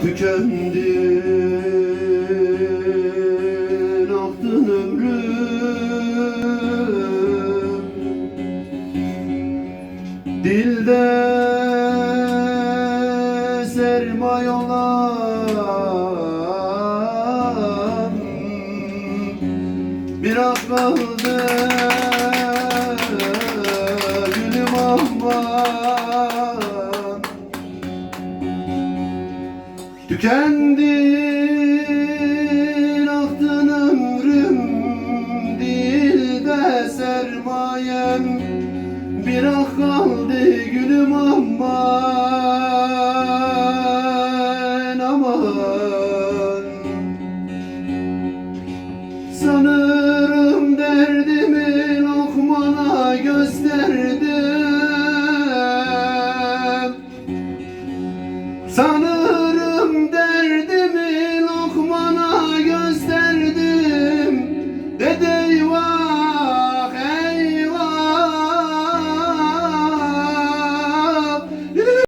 tükendin aktın ömrüm. Dilde sermay olan Bir ak kaldı Tükendin aktın ömrüm Değil de sermayem. Bir ah kaldı gülüm aman aman. Sanırım derdimi Lokman'a gösterdim. Sanırım